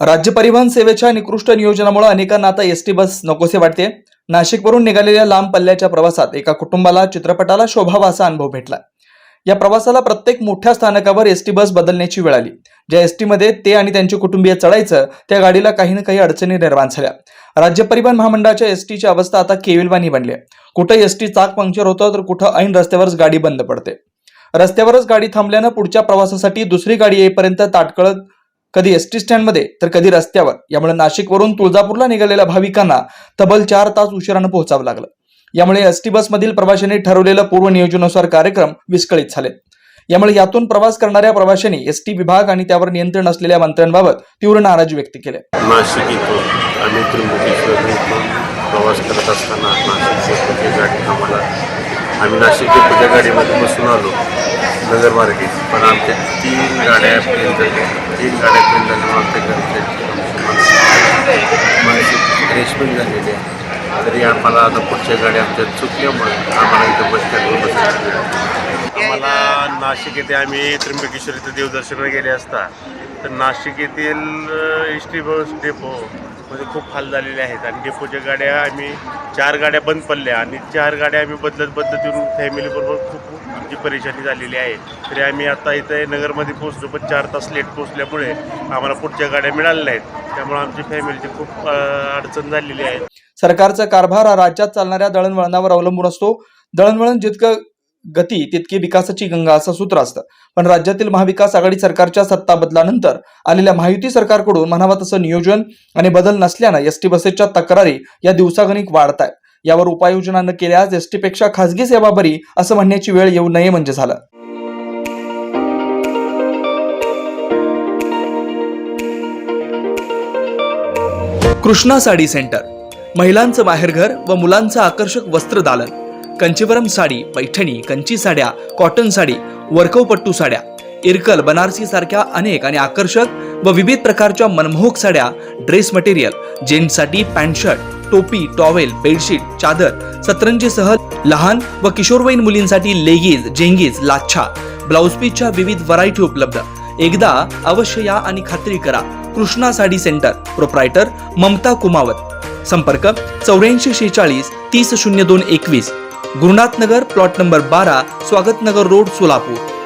राज्य परिवहन सेवेच्या निकृष्ट नियोजनामुळे अनेकांना आता एसटी बस नकोसे वाटते. नाशिकवरून निघालेल्या लांब पल्ल्याच्या प्रवासात एका कुटुंबाला चित्रपटाला शोभावा असा अनुभव भेटला. या प्रवासाला प्रत्येक मोठ्या स्थानकावर एसटी बस बदलण्याची वेळ आली. ज्या एसटी मध्ये ते आणि त्यांचे कुटुंबीय चढायचं त्या गाडीला काही ना काही अडचणी निर्माण झाल्या. राज्य परिवहन महामंडळाच्या एसटीची अवस्था आता केविलवानी बनली आहे. कुठं एसटी चाक पंक्चर होतं तर कुठं ऐन रस्त्यावरच गाडी बंद पडते. रस्त्यावरच गाडी थांबल्यानं पुढच्या प्रवासासाठी दुसरी गाडी येईपर्यंत ताटकळत कधी एसटी स्टँडमध्ये तर कधी रस्त्यावर. यामुळे नाशिकवरून तुळजापूरला निघालेल्या भाविकांना तब्बल चार तास उशिरानं पोहोचावं लागलं. यामुळे एसटी बसमधील प्रवाशांनी ठरवलेलं पूर्व नियोजनानुसार कार्यक्रम विस्कळीत झाले. यामुळे यातून प्रवास करणाऱ्या प्रवाशांनी एसटी विभाग आणि त्यावर नियंत्रण असलेल्या मंत्र्यांबाबत तीव्र नाराजी व्यक्त केली. नाशिक इथून आम्ही प्रवास करत असताना नाशिक आम्हाला आम्ही नाशिक शेपूरच्या गाडीमध्ये बसून आलो नगरमार्गे पण आमच्या तीन गाड्या पर्यंत तीन गाड्यापर्यंत आमच्या घरचे मानसिक रेशमिंग झालेली आहे तरी आम्हाला आता पुढच्या गाड्या आमच्या चुकल्यामुळे आम्हाला इथं बस स्टँडवर बसायचं आम्हाला नाशिक येथे आम्ही त्र्यंबकेश्वर इथं देवदर्शनाला गेले असता. तर नाशिक येथील एस टी बस डेपो मध्ये खूप हाल झालेले आहेत. आणि डेपोच्या गाड्या आम्ही चार गाड्या बंद पडल्या आणि चार गाड्या आम्ही बदलत बदलत येऊन फॅमिलीबरोबर खूप आमची परेशानी झालेली आहे. तरी आम्ही आता इथं नगरमध्ये पोहोचलो पण चार तास लेट पोहोचल्यामुळे आम्हाला पुढच्या गाड्या मिळाल्या नाहीत. त्यामुळे आमची फॅमिलीची खूप अडचण झालेली आहे. सरकारचा कारभार हा राज्यात चालणाऱ्या दळणवळणावर अवलंबून असतो. दळणवळण जितकं गती तितकी विकासाची गंगा असं सूत्र असतं. पण राज्यातील महाविकास आघाडी सरकारच्या सत्ता बदलानंतर आलेल्या महायुती सरकारकडून म्हणावं तसं नियोजन आणि बदल नसल्यानं एसटी बसेसच्या तक्रारी या दिवसागणिक वाढत आहेत यावर उपाययोजना न केल्यास एसटीपेक्षा खासगी सेवा बरी असं म्हणण्याची वेळ येऊ नये म्हणजे झालं. कृष्णा साडी सेंटर. महिलांचं बाहेरघर व मुलांचं आकर्षक वस्त्र दालन. कंचीवरम साडी पैठणी कंची साड्या कॉटन साडी वर्कवपट्टू साड्या इरकल बनारसी सारख्या अनेक आणि आकर्षक व विविध प्रकारच्या मनमोहक साड्या ड्रेस मटेरियल जेंट्ससाठी पॅन्ट शर्ट टोपी टॉवेल बेडशीट चादर सतरंजीसह लहान व किशोरवयीन मुलींसाठी लेगीज जेंगीज लाच्छा ब्लाउज पीसच्या विविध व्हरायटी उपलब्ध. एकदा अवश्य या आणि खात्री करा. Krishna sari centre proprietor Mamta Kumawat. संपर्क चौऱ्याऐंशी शेचाळीस तीस शून्य दोन एकवीस. गुरुनाथ नगर प्लॉट नंबर बारा स्वागत नगर रोड सोलापूर.